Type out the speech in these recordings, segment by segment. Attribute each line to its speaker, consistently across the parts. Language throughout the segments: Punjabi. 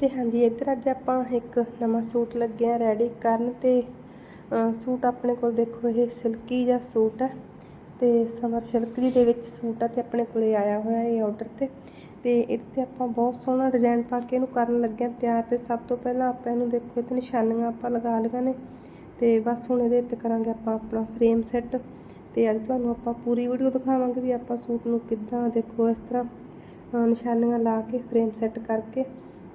Speaker 1: ਤੇ ਹਾਂਜੀ, ਇੱਧਰ ਅੱਜ ਆਪਾਂ ਇੱਕ ਨਵਾਂ ਸੂਟ ਲੱਗਿਆ ਰੈਡੀ ਕਰਨ ਤੇ ਸੂਟ ਆਪਣੇ ਕੋਲ ਦੇਖੋ ਇਹ ਸਿਲਕੀ ਜਾਂ ਸੂਟ ਹੈ ਤੇ ਸਮਰ ਸਿਲਕ ਜੀ ਦੇ ਵਿੱਚ ਸੂਟ ਆ ਤੇ ਆਪਣੇ ਕੋਲੇ ਆਇਆ ਹੋਇਆ ਇਹ ਆਰਡਰ ਤੇ। ਤੇ ਇਹਦੇ ਤੇ ਆਪਾਂ ਬਹੁਤ ਸੋਹਣਾ ਡਿਜ਼ਾਈਨ ਪਾ ਕੇ ਇਹਨੂੰ ਕਰਨ ਲੱਗਿਆ ਤਿਆਰ ਤੇ ਸਭ ਤੋਂ ਪਹਿਲਾਂ ਆਪਾਂ ਇਹਨੂੰ ਦੇਖੋ, ਇਹਦੇ ਨਿਸ਼ਾਨੀਆਂ ਆਪਾਂ ਲਗਾ ਲਈਆਂ ਨੇ। ਤੇ ਬਸ ਹੁਣ ਇਹਦੇ ਉੱਤੇ ਕਰਾਂਗੇ ਆਪਾਂ ਆਪਣਾ ਫਰੇਮ ਸੈੱਟ ਤੇ ਅੱਜ ਤੁਹਾਨੂੰ ਆਪਾਂ ਪੂਰੀ ਵੀਡੀਓ ਦਿਖਾਵਾਂਗੇ ਵੀ ਆਪਾਂ ਸੂਟ ਨੂੰ ਕਿੱਦਾਂ ਦੇਖੋ ਇਸ ਤਰ੍ਹਾਂ ਨਿਸ਼ਾਨੀਆਂ ਲਾ ਕੇ ਫਰੇਮ ਸੈੱਟ ਕਰਕੇ।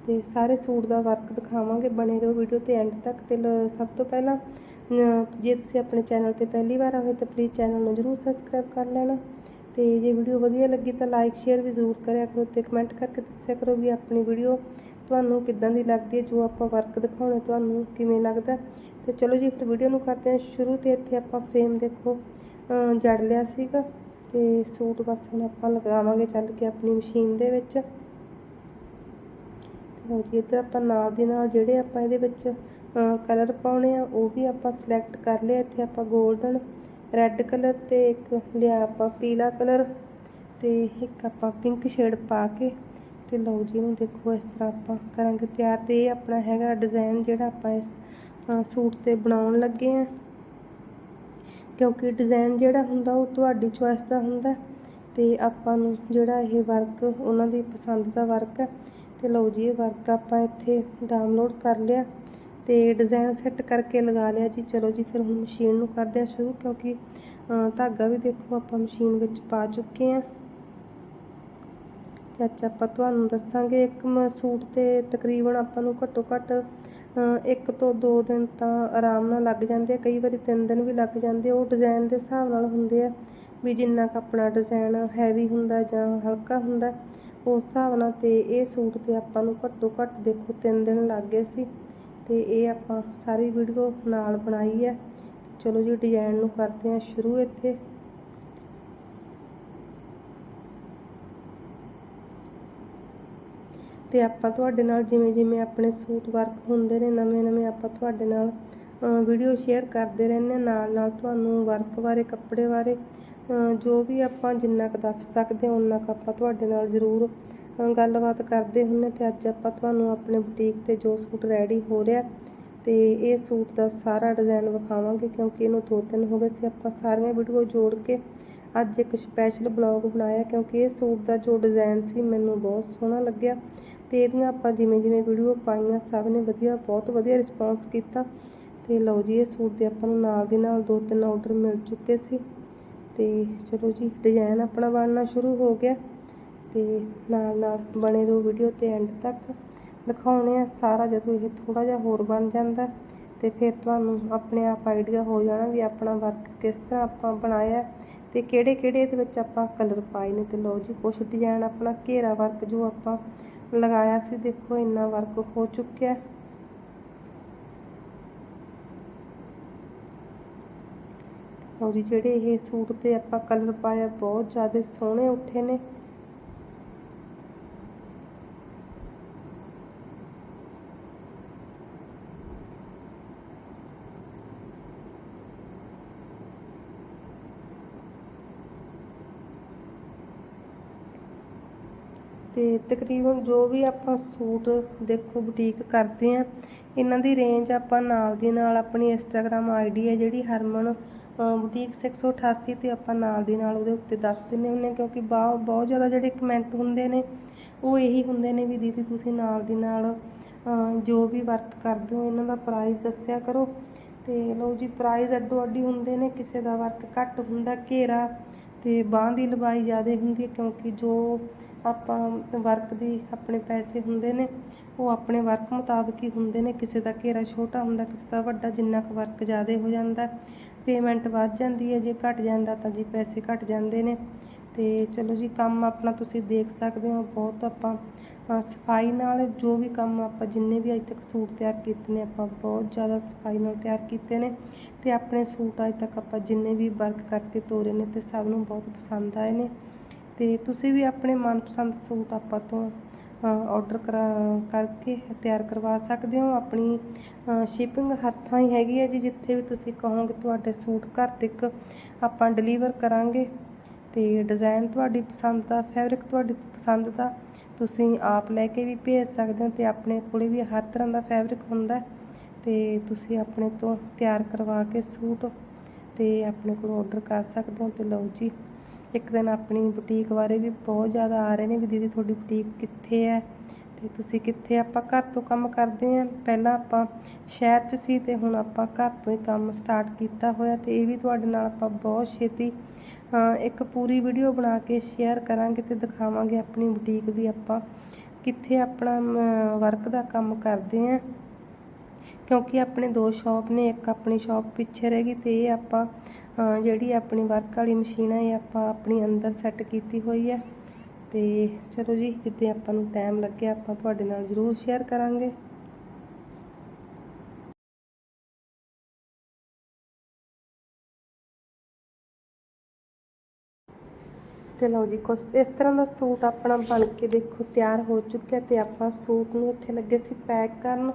Speaker 1: ਤੇ ਸਾਰੇ ਸੂਟ ਦਾ ਵਰਕ ਦਿਖਾਵਾਂਗੇ ਬਣੇ ਰਹੋ ਵੀਡੀਓ ਤੇ ਐਂਡ ਤੱਕ ਤੇ ਲ- ਸਭ ਤੋਂ ਪਹਿਲਾਂ ਜੇ ਤੁਸੀਂ ਆਪਣੇ ਚੈਨਲ ਤੇ ਪਹਿਲੀ ਵਾਰ ਆਏ ਤਾਂ ਪਲੀਜ਼ ਚੈਨਲ ਨੂੰ ਜਰੂਰ ਸਬਸਕ੍ਰਾਈਬ ਕਰ ਲੈਣਾ ਤੇ ਜੇ ਵੀਡੀਓ ਵਧੀਆ ਲੱਗੀ ਤਾਂ ਲਾਈਕ ਸ਼ੇਅਰ ਵੀ ਜ਼ਰੂਰ ਕਰਿਆ ਕਰੋ ਤੇ ਕਮੈਂਟ ਕਰਕੇ ਦੱਸਿਆ ਕਰੋ ਵੀ ਆਪਣੀ ਵੀਡੀਓ ਤੁਹਾਨੂੰ ਕਿੱਦਾਂ ਦੀ ਲੱਗਦੀ ਹੈ, ਜੋ ਆਪਾਂ ਵਰਕ ਦਿਖਾਉਣੇ ਤੁਹਾਨੂੰ ਕਿਵੇਂ ਲੱਗਦਾ। ਤੇ ਚਲੋ ਜੀ, ਫਿਰ ਵੀਡੀਓ ਨੂੰ ਕਰਦੇ ਹਾਂ ਸ਼ੁਰੂ ਤੇ ਇੱਥੇ ਆਪਾਂ ਫਰੇਮ ਦੇਖੋ ਜੜ ਲਿਆ ਸੀਗਾ ਤੇ ਸੂਟ ਬਸ ਹੁਣ ਆਪਾਂ ਲਗਾਵਾਂਗੇ ਚੱਲ ਕੇ ਆਪਣੀ ਮਸ਼ੀਨ ਦੇ ਵਿੱਚ। ਲਓ ਜੀ ਇੱਧਰ ਆਪਾਂ ਨਾਲ ਦੀ ਨਾਲ ਜਿਹੜੇ ਆਪਾਂ ਇਹਦੇ ਵਿੱਚ ਕਲਰ ਪਾਉਣੇ ਆ, ਉਹ ਵੀ ਆਪਾਂ ਸਿਲੈਕਟ ਕਰ ਲਿਆ ਇੱਥੇ ਆਪਾਂ 골ਡਨ ਰੈੱਡ ਕਲਰ ਤੇ ਇੱਕ ਲਿਆ ਆਪਾਂ ਪੀਲਾ ਕਲਰ ਤੇ ਇੱਕ ਆਪਾਂ ਪਿੰਕ ਸ਼ੇਡ ਪਾ ਕੇ ਤੇ ਲਓ ਜੀ ਇਹਨੂੰ ਦੇਖੋ ਇਸ ਤਰ੍ਹਾਂ ਆਪਾਂ ਕਰਾਂਗੇ ਤਿਆਰ ਤੇ ਇਹ ਆਪਣਾ ਹੈਗਾ ਡਿਜ਼ਾਈਨ ਜਿਹੜਾ ਆਪਾਂ ਇਸ ਸੂਟ ਤੇ ਬਣਾਉਣ ਲੱਗੇ ਆ। ਕਿਉਂਕਿ ਡਿਜ਼ਾਈਨ ਜਿਹੜਾ ਹੁੰਦਾ ਉਹ ਤੁਹਾਡੀ ਚੁਆਇਸ ਦਾ ਹੁੰਦਾ ਤੇ ਆਪਾਂ ਨੂੰ ਜਿਹੜਾ ਇਹ ਵਰਕ ਉਹਨਾਂ ਦੀ ਪਸੰਦ ਦਾ ਵਰਕ ਹੈ ਤੇ ਲਓ ਜੀ, ਇਹ ਵਰਕ ਆਪਾਂ ਇੱਥੇ ਡਾਊਨਲੋਡ ਕਰ ਲਿਆ ਤੇ ਡਿਜ਼ਾਈਨ ਸੈੱਟ ਕਰਕੇ ਲਗਾ ਲਿਆ ਜੀ। ਚਲੋ ਜੀ, ਫਿਰ ਹੁਣ ਮਸ਼ੀਨ ਨੂੰ ਕਰਦੇ ਆ ਸ਼ੁਰੂ ਕਿਉਂਕਿ ਧਾਗਾ ਵੀ ਦੇਖੋ ਆਪਾਂ ਮਸ਼ੀਨ ਵਿੱਚ ਪਾ ਚੁੱਕੇ ਆ ਤੇ ਅੱਜ ਆਪਾਂ ਤੁਹਾਨੂੰ ਦੱਸਾਂਗੇ ਇੱਕ ਮ- ਸੂਟ ਤੇ ਤਕਰੀਬਨ ਆਪਾਂ ਨੂੰ ਘੱਟੋ ਘੱਟ ਇੱਕ ਤੋਂ ਦੋ ਦਿਨ ਤਾਂ ਆਰਾਮ ਨਾਲ ਲੱਗ ਜਾਂਦੇ ਆ। ਕਈ ਵਾਰੀ ਤਿੰਨ ਦਿਨ ਵੀ ਲੱਗ ਜਾਂਦੇ ਉਹ ਡਿਜ਼ਾਈਨ ਦੇ ਹਿਸਾਬ ਨਾਲ ਹੁੰਦੇ ਆ ਵੀ ਜਿੰਨਾ ਕੁ ਆਪਣਾ ਡਿਜ਼ਾਈਨ ਹੈਵੀ ਹੁੰਦਾ ਜਾਂ ਹਲਕਾ ਹੁੰਦਾ। ਉਸ ਹਿਸਾਬ ਨਾਲ ਤੇ ਇਹ ਸੂਟ ਤੇ ਆਪਾਂ ਨੂੰ ਘੱਟੋ ਘੱਟ ਦੇਖੋ ਤਿੰਨ ਦਿਨ ਲੱਗ ਗਏ ਸੀ ਤੇ ਇਹ ਆਪਾਂ ਸਾਰੀ ਵੀਡੀਓ ਨਾਲ ਬਣਾਈ ਹੈ। ਚਲੋ ਜੀ ਡਿਜ਼ਾਈਨ ਨੂੰ ਕਰਦੇ ਹਾਂ ਸ਼ੁਰੂ ਇੱਥੇ। ਤੇ ਆਪਾਂ ਤੁਹਾਡੇ ਨਾਲ ਜਿਵੇਂ ਜਿਵੇਂ ਆਪਣੇ ਸੂਟ ਵਰਕ ਹੁੰਦੇ ਨੇ, ਨਵੇਂ ਨਵੇਂ ਆਪਾਂ ਤੁਹਾਡੇ ਨਾਲ ਵੀਡੀਓ ਸ਼ੇਅਰ ਕਰਦੇ ਰਹਿੰਦੇ ਹਾਂ। ਨਾਲ ਨਾਲ ਤੁਹਾਨੂੰ ਵਰਕ ਬਾਰੇ, ਕੱਪੜੇ ਬਾਰੇ ਜੋ ਵੀ ਆਪਾਂ ਜਿੰਨਾ ਕੁ ਦੱਸ ਸਕਦੇ ਹਾਂ ਉਨਾ ਕੁ ਆਪਾਂ ਤੁਹਾਡੇ ਨਾਲ ਜ਼ਰੂਰ ਗੱਲਬਾਤ ਕਰਦੇ ਹੁੰਨੇ ਤੇ ਅੱਜ ਆਪਾਂ ਤੁਹਾਨੂੰ ਆਪਣੇ ਬੁਟੀਕ ਤੇ ਜੋ ਸੂਟ ਰੈਡੀ ਹੋ ਰਿਹਾ ਤੇ ਇਹ ਸੂਟ ਦਾ ਸਾਰਾ ਡਿਜ਼ਾਈਨ ਵਿਖਾਵਾਂਗੇ ਕਿਉਂਕਿ ਇਹਨੂੰ ਦੋ ਤਿੰਨ ਹੋ ਗਏ ਸੀ। ਆਪਾਂ ਸਾਰੀਆਂ ਵੀਡੀਓ ਜੋੜ ਕੇ ਅੱਜ ਇੱਕ ਸਪੈਸ਼ਲ ਬਲੌਗ ਬਣਾਇਆ ਕਿਉਂਕਿ ਇਹ ਸੂਟ ਦਾ ਜੋ ਡਿਜ਼ਾਈਨ ਸੀ, ਮੈਨੂੰ ਬਹੁਤ ਸੋਹਣਾ ਲੱਗਿਆ ਤੇ ਇਹਦੀਆਂ ਆਪਾਂ ਜਿਵੇਂ ਜਿਵੇਂ ਵੀਡੀਓ ਪਾਈਆਂ, ਸਭ ਨੇ ਵਧੀਆ, ਬਹੁਤ ਵਧੀਆ ਰਿਸਪਾਂਸ ਕੀਤਾ ਤੇ ਲਓ ਜੀ, ਇਹ ਸੂਟ ਦੇ ਆਪਾਂ ਨੂੰ ਨਾਲ ਦੀ ਨਾਲ ਦੋ ਤਿੰਨ ਆਰਡਰ ਮਿਲ ਚੁੱਕੇ ਸੀ। ਤੇ ਚਲੋ ਜੀ ਡਿਜ਼ਾਈਨ ਆਪਣਾ ਬਣਨਾ ਸ਼ੁਰੂ ਹੋ ਗਿਆ ਤੇ ਨਾਲ ਨਾਲ ਬਣੇ ਰਹੋ ਵੀਡੀਓ ਤੇ ਐਂਡ ਤੱਕ। ਦਿਖਾਉਣੇ ਆ ਸਾਰਾ ਜਦੋਂ ਇਹ ਥੋੜਾ ਜਿਹਾ ਹੋਰ ਬਣ ਜਾਂਦਾ ਤੇ ਫਿਰ ਤੁਹਾਨੂੰ ਆਪਣੇ ਆਪ ਆਈਡੀਆ ਹੋ ਜਾਣਾ ਵੀ ਆਪਣਾ ਵਰਕ ਕਿਸ ਤਰ੍ਹਾਂ ਆਪਾਂ ਬਣਾਇਆ ਤੇ ਕਿਹੜੇ ਕਿਹੜੇ ਇਹਦੇ ਵਿੱਚ ਆਪਾਂ ਕਲਰ ਪਾਏ ਨੇ ਤੇ ਲਓ ਜੀ, ਕੁਛ ਡਿਜ਼ਾਈਨ ਆਪਣਾ ਘੇਰਾ ਵਰਕ ਜੋ ਆਪਾਂ ਲਗਾਇਆ ਸੀ, ਦੇਖੋ ਇੰਨਾ ਵਰਕ ਹੋ ਚੁੱਕਿਆ ਹੈ। ਲਓ ਜੀ, ਜਿਹੜੇ ਇਹ ਸੂਟ ਤੇ ਆਪਾਂ ਕਲਰ ਪਾਇਆ, ਬਹੁਤ ਜ਼ਿਆਦਾ ਸੋਹਣੇ ਉੱਠੇ ਨੇ। ਤੇ ਤਕਰੀਬਨ ਜੋ ਵੀ ਆਪਾਂ ਸੂਟ ਦੇਖੋ ਬੁਟੀਕ ਕਰਦੇ ਆ, ਇਹਨਾਂ ਦੀ ਰੇਂਜ ਆਪਾਂ ਨਾਲ ਦੀ ਨਾਲ ਆਪਣੀ ਇੰਸਟਾਗ੍ਰam ਆਈਡੀ ਹੈ, ਜਿਹੜੀ ਹਰਮਨ ਬੁਟੀਕ 688 ਤੇ ਆਪਾਂ ਨਾਲ ਦੀ ਨਾਲ ਉਹਦੇ ਉੱਤੇ ਦੱਸ ਦਿੰਦੇ ਹੁੰਦੇ ਹਾਂ ਕਿਉਂਕਿ ਬਹੁਤ ਬਹੁਤ ਜ਼ਿਆਦਾ ਜਿਹੜੇ ਕਮੈਂਟ ਹੁੰਦੇ ਨੇ, ਉਹ ਇਹੀ ਹੁੰਦੇ ਨੇ ਵੀ ਦੀਦੀ ਤੁਸੀਂ ਨਾਲ ਦੀ ਨਾਲ ਜੋ ਵੀ ਵਰਕ ਕਰਦੇ ਹੋ, ਇਹਨਾਂ ਦਾ ਪ੍ਰਾਈਸ ਦੱਸਿਆ ਕਰੋ। ਤੇ ਲਓ ਜੀ ਪ੍ਰਾਈਸ ਅੱਡੋ ਅੱਡੀ ਹੁੰਦੇ ਨੇ, ਕਿਸੇ ਦਾ ਵਰਕ ਘੱਟ ਹੁੰਦਾ, ਘੇਰਾ ਤੇ ਬਾਂਹ ਦੀ ਲੰਬਾਈ ਜ਼ਿਆਦਾ ਹੁੰਦੀ ਹੈ ਕਿਉਂਕਿ ਜੋ ਆਪਾਂ ਵਰਕ ਦੀ ਆਪਣੇ ਪੈਸੇ ਹੁੰਦੇ ਨੇ, ਉਹ ਆਪਣੇ ਵਰਕ ਮੁਤਾਬਕ ਹੀ ਹੁੰਦੇ ਨੇ। ਕਿਸੇ ਦਾ ਘੇਰਾ ਛੋਟਾ ਹੁੰਦਾ, ਕਿਸੇ ਦਾ ਵੱਡਾ, ਜਿੰਨਾ ਕੁ ਵਰਕ ਜ਼ਿਆਦਾ ਹੋ ਜਾਂਦਾ। ਪੇਮੈਂਟ ਵੱਧ ਜਾਂਦੀ ਹੈ, ਜੇ ਘਟ ਜਾਂਦਾ ਤਾਂ ਜੀ ਪੈਸੇ ਘਟ ਜਾਂਦੇ ਨੇ। ਤੇ ਚਲੋ ਜੀ, ਕੰਮ ਆਪਣਾ ਤੁਸੀਂ ਦੇਖ ਸਕਦੇ ਹੋ, ਬਹੁਤ ਆਪਾਂ ਸਫ਼ਾਈ ਨਾਲ ਜੋ ਵੀ ਕੰਮ ਆਪਾਂ ਜਿੰਨੇ ਵੀ ਅੱਜ ਤੱਕ ਸੂਟ ਤਿਆਰ ਕੀਤੇ ਨੇ, ਆਪਾਂ ਬਹੁਤ ਜ਼ਿਆਦਾ ਸਫ਼ਾਈ ਨਾਲ ਤਿਆਰ ਕੀਤੇ ਨੇ। ਤੇ ਆਪਣੇ ਸੂਟ ਅੱਜ ਤੱਕ ਆਪਾਂ ਜਿੰਨੇ ਵੀ ਵਰਕ ਕਰਕੇ ਤੋਰੇ ਨੇ, ਤੇ ਸਭ ਨੂੰ ਬਹੁਤ ਪਸੰਦ ਆਏ ਨੇ। ਤੇ ਤੁਸੀਂ ਵੀ ਆਪਣੇ ਮਨਪਸੰਦ ਸੂਟ ਆਪਾਂ ਤੋਂ ਆਰਡਰ ਕਰਾ, ਕਰਕੇ ਤਿਆਰ ਕਰਵਾ ਸਕਦੇ ਹੋ। ਆਪਣੀ ਸ਼ਿਪਿੰਗ ਹਰ ਥਾਂ ਹੀ ਹੈਗੀ ਹੈ ਜੀ, ਜਿੱਥੇ ਵੀ ਤੁਸੀਂ ਕਹੋਗੇ ਤੁਹਾਡੇ ਸੂਟ ਘਰ ਤੱਕ ਆਪਾਂ ਡਿਲੀਵਰ ਕਰਾਂਗੇ। ਤੇ ਡਿਜ਼ਾਈਨ ਤੁਹਾਡੀ ਪਸੰਦ ਦਾ ਫੈਬਰਿਕ ਤੁਹਾਡੀ ਪਸੰਦ ਦਾ, ਤੁਸੀਂ ਆਪ ਲੈ ਕੇ ਵੀ ਭੇਜ ਸਕਦੇ ਹੋ ਤੇ ਆਪਣੇ ਕੋਲੇ ਵੀ ਹਰ ਤਰ੍ਹਾਂ ਦਾ ਫੈਬਰਿਕ ਹੁੰਦਾ ਹੈ। ਤੇ ਤੁਸੀਂ ਆਪਣੇ ਤੋਂ ਤਿਆਰ ਕਰਵਾ ਕੇ ਸੂਟ ਤੇ ਆਪਣੇ ਕੋਲ ਆਰਡਰ ਕਰ ਸਕਦੇ ਹੋ ਤੇ ਲਓ ਜੀ। ਇੱਕ ਦਿਨ ਆਪਣੀ ਬੁਟੀਕ ਬਾਰੇ ਵੀ ਬਹੁਤ ਜ਼ਿਆਦਾ ਆ ਰਹੇ ਨੇ ਵੀ ਦੀਦੀ ਤੁਹਾਡੀ ਬੁਟੀਕ ਕਿੱਥੇ ਹੈ ਤੇ ਤੁਸੀਂ ਕਿੱਥੇ ਆਪਾਂ ਘਰ ਤੋਂ ਕੰਮ ਕਰਦੇ ਆਂ ਪਹਿਲਾਂ ਆਪਾਂ ਸ਼ਹਿਰ 'ਚ ਸੀ ਤੇ ਹੁਣ ਆਪਾਂ ਘਰ ਤੋਂ ਹੀ ਕੰਮ ਸਟਾਰਟ ਕੀਤਾ ਹੋਇਆ ਤੇ ਇਹ ਵੀ ਤੁਹਾਡੇ ਨਾਲ ਆਪਾਂ ਬਹੁਤ ਛੇਤੀ ਇੱਕ ਪੂਰੀ ਵੀਡੀਓ ਬਣਾ ਕੇ ਸ਼ੇਅਰ ਕਰਾਂਗੇ ਤੇ ਦਿਖਾਵਾਂਗੇ ਆਪਣੀ ਬੁਟੀਕ ਵੀ ਆਪਾਂ ਕਿੱਥੇ ਆਪਣਾ ਵਰਕ ਦਾ ਕੰਮ ਕਰਦੇ ਆਂ ਕਿਉਂਕਿ ਆਪਣੇ ਦੋ ਸ਼ਾਪ ਨੇ, ਇੱਕ ਆਪਣੀ ਸ਼ਾਪ ਪਿੱਛੇ ਰਹਿ ਗਈ ਤੇ ਇਹ ਆਪਾਂ ਜਿਹੜੀ ਆਪਣੀ ਵਰਕ ਵਾਲੀ ਮਸ਼ੀਨ ਹੈ ਇਹ ਆਪਾਂ ਆਪਣੀ ਅੰਦਰ ਸੈੱਟ ਕੀਤੀ ਹੋਈ ਹੈ ਤੇ ਚਲੋ ਜੀ, ਜਿੱਦੇ ਆਪਾਂ ਨੂੰ ਟਾਈਮ ਲੱਗਿਆ, ਆਪਾਂ ਤੁਹਾਡੇ ਨਾਲ ਜ਼ਰੂਰ ਸ਼ੇਅਰ ਕਰਾਂਗੇ। ਤੇ ਲਓ ਜੀ, ਕੁਛ ਇਸ ਤਰ੍ਹਾਂ ਦਾ ਸੂਟ ਆਪਣਾ ਬਣ ਕੇ ਦੇਖੋ ਤਿਆਰ ਹੋ ਚੁੱਕਿਆ ਤੇ ਆਪਾਂ ਸੂਟ ਨੂੰ ਇੱਥੇ ਲੱਗੇ ਸੀ ਪੈਕ ਕਰਨ।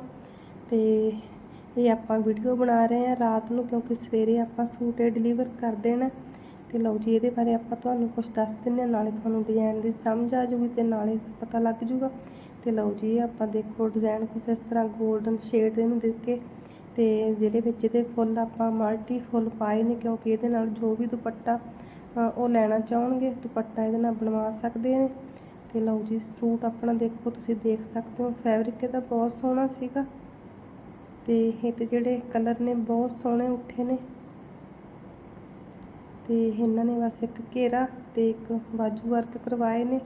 Speaker 1: ਤੇ ਇਹ ਆਪਾਂ ਵੀਡੀਓ ਬਣਾ ਰਹੇ ਹਾਂ ਰਾਤ ਨੂੰ ਕਿਉਂਕਿ ਸਵੇਰੇ ਆਪਾਂ ਸੂਟ ਇਹ ਡਿਲੀਵਰ ਕਰ ਦੇਣਾ। ਤੇ ਲਓ ਜੀ, ਇਹਦੇ ਬਾਰੇ ਆਪਾਂ ਤੁਹਾਨੂੰ ਕੁਝ ਦੱਸ ਦਿੰਨੇ ਹਾਂ, ਨਾਲੇ ਤੁਹਾਨੂੰ ਡਿਜ਼ਾਈਨ ਦੀ ਸਮਝ ਆ ਜੂਗੀ ਤੇ ਨਾਲੇ ਪਤਾ ਲੱਗ ਜੂਗਾ ਤੇ ਲਓ ਜੀ, ਇਹ ਆਪਾਂ ਦੇਖੋ ਡਿਜ਼ਾਈਨ ਕੁਛ ਇਸ ਤਰ੍ਹਾਂ 골ਡਨ ਸ਼ੇਡ ਇਹਨੂੰ ਦੇ ਕੇ ਤੇ ਜਿਹਦੇ ਵਿੱਚ ਇਹਦੇ ਫੁੱਲ ਆਪਾਂ ਮਲਟੀ ਫੁੱਲ ਪਾਏ ਨੇ ਕਿਉਂਕਿ ਇਹਦੇ ਨਾਲ ਜੋ ਵੀ ਦੁਪੱਟਾ ਉਹ ਲੈਣਾ ਚਾਹਣਗੇ, ਦੁਪੱਟਾ ਇਹਦੇ ਨਾਲ ਬਣਵਾ ਸਕਦੇ ਨੇ। ਤੇ ਲਓ ਜੀ, ਸੂਟ ਆਪਣਾ ਦੇਖੋ ਤੁਸੀਂ ਦੇਖ ਸਕਦੇ ਹੋ ਫੈਬਰਿਕ ਇਹਦਾ ਬਹੁਤ ਸੋਹਣਾ ਸੀਗਾ। ਤੇ ਇਹ ਤੇ ਜਿਹੜੇ ਕਲਰ ਨੇ ਬਹੁਤ ਸੋਹਣੇ ਉੱਠੇ ਨੇ। ਤੇ ਇਹਨਾਂ ਨੇ ਬਸ ਇੱਕ ਘੇਰਾ ਤੇ ਇੱਕ ਬਾਜੂ ਵਰਕ ਕਰਵਾਏ ਨੇ।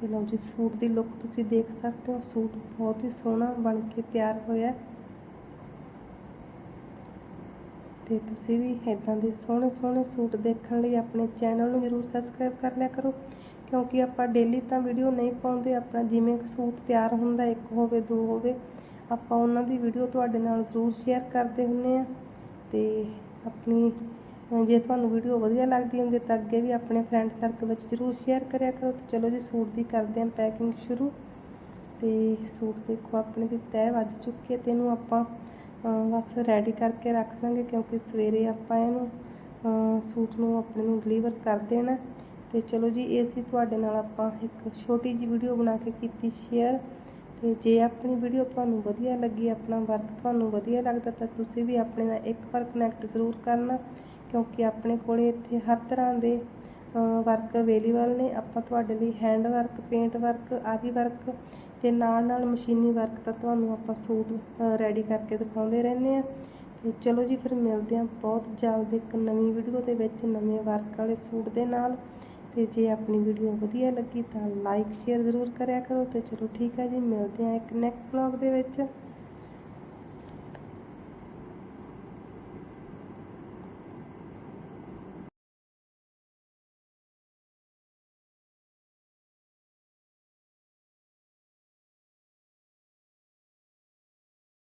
Speaker 1: ਤੇ ਲਓ ਜੀ, ਸੂਟ ਦੀ ਲੁੱਕ ਤੁਸੀਂ ਦੇਖ ਸਕਦੇ ਹੋ। ਸੂਟ ਬਹੁਤ ਹੀ ਸੋਹਣਾ ਬਣ ਕੇ ਤਿਆਰ ਹੋਇਆ ਤੇ ਤੁਸੀਂ ਵੀ ਇਦਾਂ ਦੇ ਸੋਹਣੇ ਸੋਹਣੇ ਸੂਟ ਦੇਖਣ ਲਈ ਆਪਣੇ ਚੈਨਲ ਨੂੰ ਜ਼ਰੂਰ ਸਬਸਕ੍ਰਾਈਬ ਕਰ ਲਿਆ ਕਰੋ। ਕਿਉਂਕਿ ਆਪਾਂ ਡੇਲੀ ਤਾਂ ਵੀਡੀਓ ਨਹੀਂ ਪਾਉਂਦੇ, ਆਪਣਾ ਜਿਵੇਂ ਸੂਟ ਤਿਆਰ ਹੁੰਦਾ, ਇੱਕ ਹੋਵੇ, ਦੋ ਹੋਵੇ ਆਪਾਂ ਉਹਨਾਂ ਦੀ ਵੀਡੀਓ ਤੁਹਾਡੇ ਨਾਲ ਜ਼ਰੂਰ ਸ਼ੇਅਰ ਕਰਦੇ ਹੁੰਨੇ ਆ ਤੇ ਆਪਣੀ ਜੇ ਤੁਹਾਨੂੰ ਵੀਡੀਓ ਵਧੀਆ ਲੱਗਦੀ ਹੁੰਦੀ ਤਾਂ ਅੱਗੇ ਵੀ ਆਪਣੇ ਫਰੈਂਡ ਸਰਕਲ ਵਿੱਚ ਜ਼ਰੂਰ ਸ਼ੇਅਰ ਕਰਿਆ ਕਰੋ ਤੇ ਚਲੋ ਜੀ ਸੂਟ ਦੀ ਕਰਦੇ ਹਾਂ ਪੈਕਿੰਗ ਸ਼ੁਰੂ ਤੇ ਸੂਟ ਦੇਖੋ ਆਪਣੇ ਦੀ ਤੈਅ ਵੱਜ ਚੁੱਕੀ ਹੈ ਤੇ ਇਹਨੂੰ ਆਪਾਂ ਬਸ ਰੈਡੀ ਕਰਕੇ ਰੱਖ ਦਾਂਗੇ ਕਿਉਂਕਿ ਸਵੇਰੇ ਆਪਾਂ ਇਹਨੂੰ ਸੂਟ ਨੂੰ ਆਪਣੇ ਨੂੰ ਡਿਲੀਵਰ ਕਰ ਦੇਣਾ ਤੇ ਚਲੋ ਜੀ, ਇਹ ਸੀ ਤੁਹਾਡੇ ਨਾਲ ਆਪਾਂ ਇੱਕ ਛੋਟੀ ਜੀ ਵੀਡੀਓ ਬਣਾ ਕੇ ਕੀਤੀ ਸ਼ੇਅਰ ਤੇ ਜੇ ਆਪਣੀ ਵੀਡੀਓ ਤੁਹਾਨੂੰ ਵਧੀਆ ਲੱਗੀ, ਆਪਣਾ ਵਰਕ ਤੁਹਾਨੂੰ ਵਧੀਆ ਲੱਗਦਾ, ਤਾਂ ਤੁਸੀਂ ਵੀ ਆਪਣੇ ਨਾਲ ਇੱਕ ਵਾਰ ਕਨੈਕਟ ਜ਼ਰੂਰ ਕਰਨਾ, ਕਿਉਂਕਿ ਆਪਣੇ ਕੋਲੇ ਇੱਥੇ ਹਰ ਤਰ੍ਹਾਂ ਦੇ ਵਰਕ ਅਵੇਲੇਬਲ ਨੇ। ਆਪਾਂ ਤੁਹਾਡੇ ਲਈ ਹੈਂਡ ਵਰਕ ਪੇਂਟ ਵਰਕ ਆਦਿ ਵਰਕ ਤੇ ਨਾਲ ਨਾਲ ਮਸ਼ੀਨੀ ਵਰਕ ਤਾਂ ਤੁਹਾਨੂੰ ਆਪਾਂ ਸੂਟ ਰੈਡੀ ਕਰਕੇ ਦਿਖਾਉਂਦੇ ਰਹਿੰਦੇ ਆ ਤੇ ਚਲੋ ਜੀ, ਫਿਰ ਮਿਲਦੇ ਆ ਬਹੁਤ ਜਲਦ ਇੱਕ ਨਵੀਂ ਵੀਡੀਓ ਦੇ ਵਿੱਚ, ਨਵੇਂ ਵਰਕ ਵਾਲੇ ਸੂਟ ਦੇ ਨਾਲ। ਤੇ ਜੇ ਆਪਣੀ ਵੀਡੀਓ ਵਧੀਆ ਲੱਗੀ ਤਾਂ ਲਾਈਕ ਸ਼ੇਅਰ ਜ਼ਰੂਰ ਕਰਿਆ ਕਰੋ ਤੇ ਚਲੋ ਠੀਕ ਹੈ ਜੀ, ਮਿਲਦੇ ਹਾਂ ਇੱਕ ਨੈਕਸਟ ਵਲੌਗ ਦੇ ਵਿੱਚ।